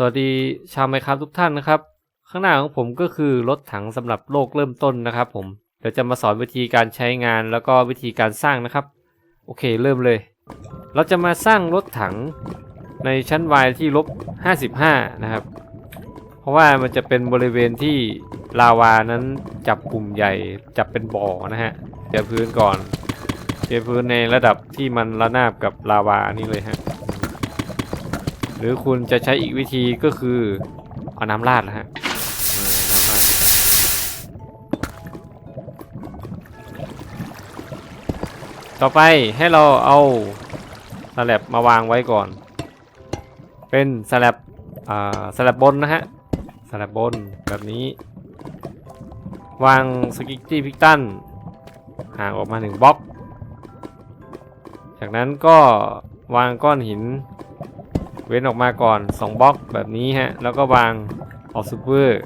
สวัสดีชาวไมครับทุกท่านนะครับ ข้างหน้าของผมก็คือรถถังสำหรับโลกเริ่มต้นนะครับผมเดี๋ยวจะมาสอนวิธีการใช้งานแล้วก็วิธีการสร้างนะครับ โอเคเริ่มเลย เราจะมาสร้างรถถังในชั้น y ที่ลบ 55 นะครับ เพราะว่ามันจะเป็นบริเวณที่ลาวานั้นจับกลุ่มใหญ่จับเป็นบ่อนะฮะเดี๋ยพื้นก่อนเดี๋ยพื้นในระดับที่มันระนาบกับลาวานี่เลยฮะ หรือคุณจะใช้อีกวิธีก็คือเอาน้ำราดนะฮะน้ำราดต่อไปให้เราเอาสแลบมาวางไว้ก่อน เป็นสแลบอ่าสแลบบนนะฮะสแลบบนแบบนี้ วางสกิกจี้พิกตันห่างออกมาหนึ่งบล็อก จากนั้นก็วางก้อนหิน เว้นออกมาก่อน 2บล็อกแบบนี้ฮะ แล้วก็วางออกซูเปอร์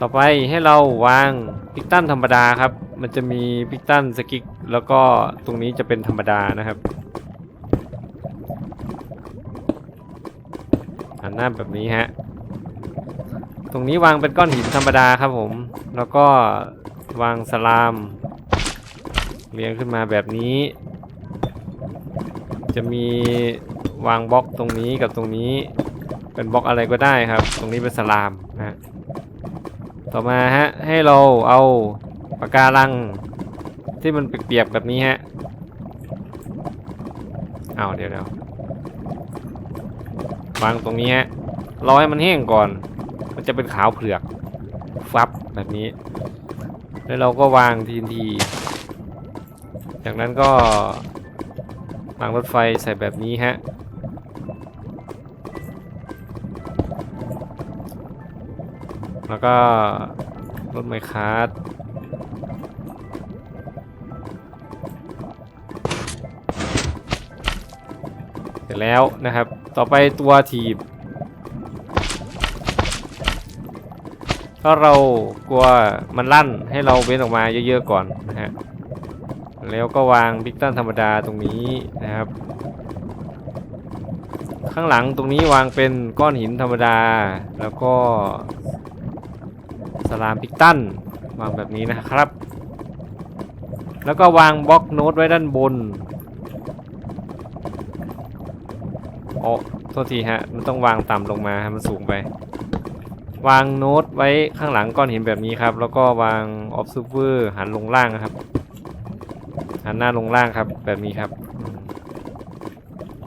ต่อไปให้เราวางพิกตันธรรมดาครับ มันจะมีพิกตันสกิกแล้วก็ตรงนี้จะเป็นธรรมดานะครับหันหน้าแบบนี้ฮะ ตรงนี้วางเป็นก้อนหินธรรมดาครับผม แล้วก็วางสลามเรียงขึ้นมาแบบนี้ จะมี วางบล็อกตรงนี้กับตรงนี้ เป็นบล็อกอะไรก็ได้ครับ ตรงนี้เป็นสลามนะต่อมาฮะให้เราเอาปากการัง ที่มันเปียกๆแบบนี้ฮะเอาเดี๋ยวเดี๋ยววางตรงนี้ฮะรอให้มันแห้งก่อน มันจะเป็นขาวเผือกฟับแบบนี้ แล้วเราก็วางทีนทีจากนั้นก็วางรถไฟใส่แบบนี้ฮะ แล้วก็รถไมคาร์ดเสร็จแล้วนะครับ ต่อไปตัวถีบ ถ้าเรากลัวมันลั่นให้เราเว้นออกมาเยอะๆก่อนนะฮะ แล้วก็วางพิกตันธรรมดาตรงนี้นะครับ ข้างหลังตรงนี้วางเป็นก้อนหินธรรมดา แล้วก็ ลามพิกตันวางแบบนี้นะครับ แล้วก็วางบล็อกโน้ตไว้ด้านบนโอ้โทษทีฮะ มันต้องวางต่ำลงมาให้มันสูงไป วางโน้ตไว้ข้างหลังก้อนหินแบบนี้ครับ แล้วก็วางออฟซูเปอร์หันลงล่างครับ หันหน้าลงล่างครับแบบนี้ครับ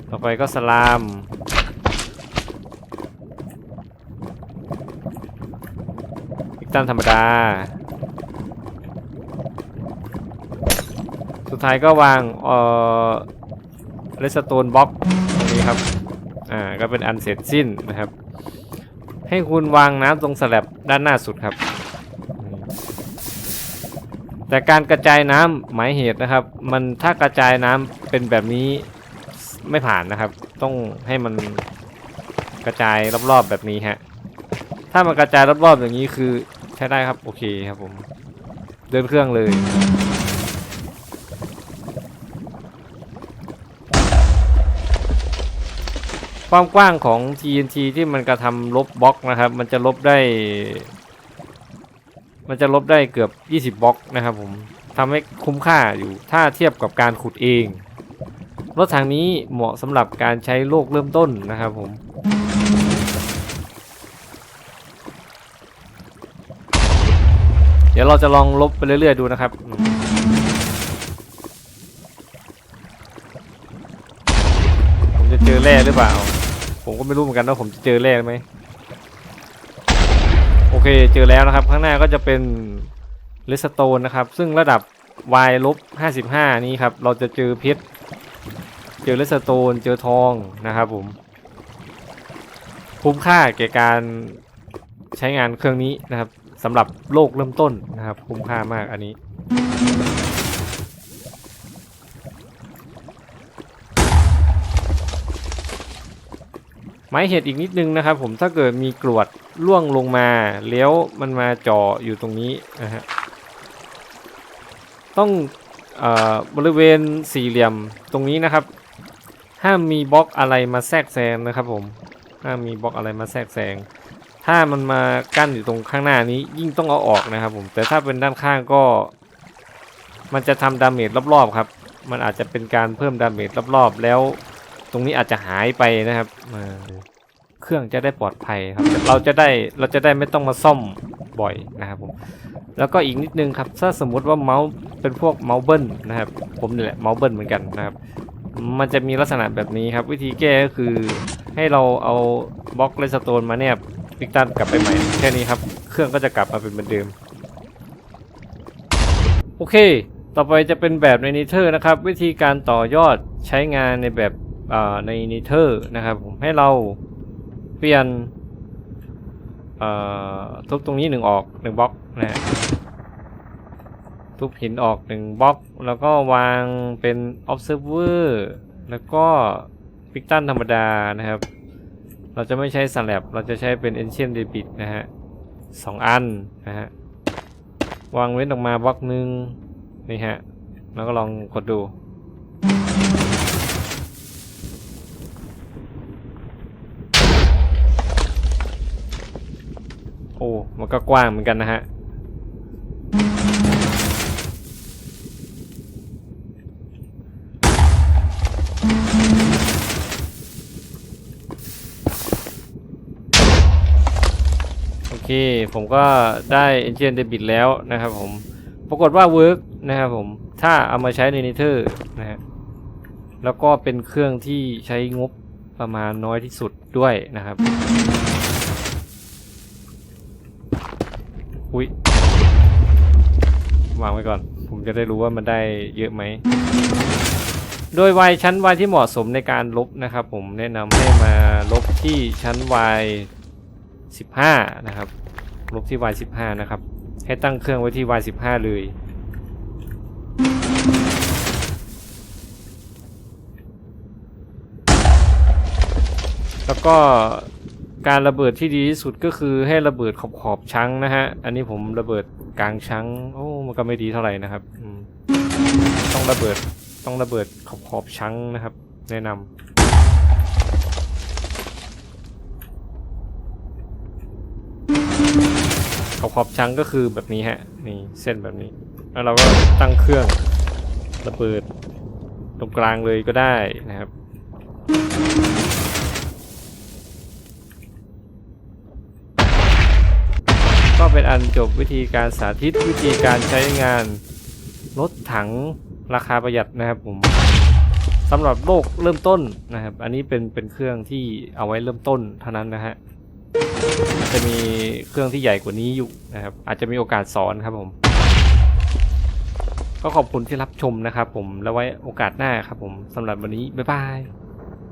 ต่อไปก็สลามพิก ตันธรรมดา สุดท้ายก็วางเอ่อเลสโตนบล็อกนี้ครับ อ่า ก็เป็นอันเสร็จสิ้นนะครับ ให้คุณวางน้ำตรงสลับด้านหน้าสุดครับ แต่การกระจายน้ำหมายเหตุนะครับ มันถ้ากระจายน้ำเป็นแบบนี้ไม่ผ่านนะครับ ต้องให้มันกระจายรอบๆแบบนี้ฮะ ถ้ามันกระจายรอบๆอย่างนี้คือ ใช้ได้ครับ โอเคครับผม เดินเครื่องเลย ความกว้างของ TNT ที่มันกระทำลบบล็อกนะครับ มันจะลบได้ มันจะลบได้เกือบ 20 บล็อกนะครับผมทำให้คุ้มค่าอยู่ถ้าเทียบกับการขุดเอง รถถังนี้เหมาะสำหรับการใช้โลกเริ่มต้นนะครับผม ดี๋ยวเราจะลองลบไปเรื่อยๆดูนะครับอืมผมจะเจอแร่หรือเปล่า ผมก็ไม่รู้เหมือนกันว่าผมจะเจอแร่ไหมโอเคเจอแล้วนะครับ ข้างหน้าก็จะเป็นเลสโตนนะครับ ซึ่งระดับ y ลบ55 นี้ครับ เราจะเจอเพชรเจอเลสโตนเจอทองนะครับผมคุ้มค่าแก่การใช้งานเครื่องนี้นะครับ สำหรับโลกเริ่มต้นนะครับ คุ้มค่ามากอันนี้ ไม้เห็ดอีกนิดนึงนะครับ ผมถ้าเกิดมีกรวดล่วงลงมาแล้วมันมาจ่ออยู่ตรงนี้นะฮะต้องอบริเวณสี่เหลี่ยมตรงนี้นะครับ ห้ามมีบล็อกอะไรมาแทรกแซงนะครับผมห้ามมีบล็อกอะไรมาแทรกแซง ถ้ามันมากั้นอยู่ตรงข้างหน้านี้ยิ่งต้องเอาออกนะครับผมแต่ถ้าเป็นด้านข้างก็ มันจะทำดาเมจรอบๆครับ มันอาจจะเป็นการเพิ่มดาเมจรอบๆ แล้ว ตรงนี้อาจจะหายไปนะครับเครื่องจะได้ปลอดภัยครับ เราจะได้เราจะได้ไม่ต้องมาซ่อมบ่อยนะครับผมแล้วก็อีกนิดนึงครับ ถ้าสมมุติว่าเมาส์เป็นพวกเมาส์เบิ้ลนะครับผมนี่แหละเมาส์เบิ้ลเหมือนกันนะครับ มันจะมีลักษณะแบบนี้ครับ วิธีแก้ก็คือให้เราเอาบล็อกเลสโตนมาแนบ พิกตันกลับไปใหม่ แค่นี้ครับ เครื่องก็จะกลับมาเป็นเหมือนเดิม โอเค ต่อไปจะเป็นแบบในนิเทอร์นะครับ วิธีการต่อยอดใช้งานในแบบในนิเทอร์นะครับผมให้เราเปลี่ยนทุบตรงนี้หนึ่งออกหนึ่งบล็อกนะฮะทุบหินออกหนึ่งบล็อก แล้วก็วางเป็น observer แล้วก็พิกตันธรรมดานะครับ เราจะไม่ใช้สลับเราจะใช้เป็น ancient debit นะฮะสองอันนะฮะ วางเว้นออกมาบล็อกหนึ่งนี่ฮะ แล้วก็ลองกดดู โอ้ มันก็กว้างเหมือนกันนะฮะ เค ผมก็ได้ Engine Debit แล้วนะครับผม ปรากฏว่า Work นะครับผม ถ้าเอามาใช้ใน n e t e r นะฮะ แล้วก็เป็นเครื่องที่ใช้งบประมาณน้อยที่สุดด้วยนะครับ อุ้ยวางไว้ก่อน ผมจะได้รู้ว่ามันได้เยอะไหม โดยวัยชั้นวัยที่เหมาะสมในการลบนะครับ ผมแนะนำให้มาลบที่ชั้นวัย 15 นะครับ ลบที่วัย15 นะครับ ให้ตั้งเครื่องไว้ที่วัย15 เลย แล้วก็การระเบิดที่ดีที่สุดก็คือให้ระเบิดขอบขอบชั้งนะฮะ อันนี้ผมระเบิดกลางชั้ง โอ้ มันก็ไม่ดีเท่าไหร่นะครับ ต้องระเบิด ต้องระเบิดขอบขอบชั้งนะครับ แนะนำ ขอบขอบชั้งก็คือแบบนี้ฮะ นี่เส้นแบบนี้ แล้วเราก็ตั้งเครื่องระเบิดตรงกลางเลยก็ได้นะครับ ก็เป็นอันจบวิธีการสาธิตวิธีการใช้งานรถถังราคาประหยัดนะครับผมสำหรับโลกเริ่มต้นนะครับ อันนี้เป็นเป็นเครื่องที่เอาไว้เริ่มต้นเท่านั้นนะฮะ จะมีเครื่องที่ใหญ่กว่านี้อยู่นะครับ อาจจะมีโอกาสสอนครับผม ก็ขอบคุณที่รับชมนะครับผมแล้วไว้โอกาสหน้าครับผมสำหรับวันนี้บ๊ายบาย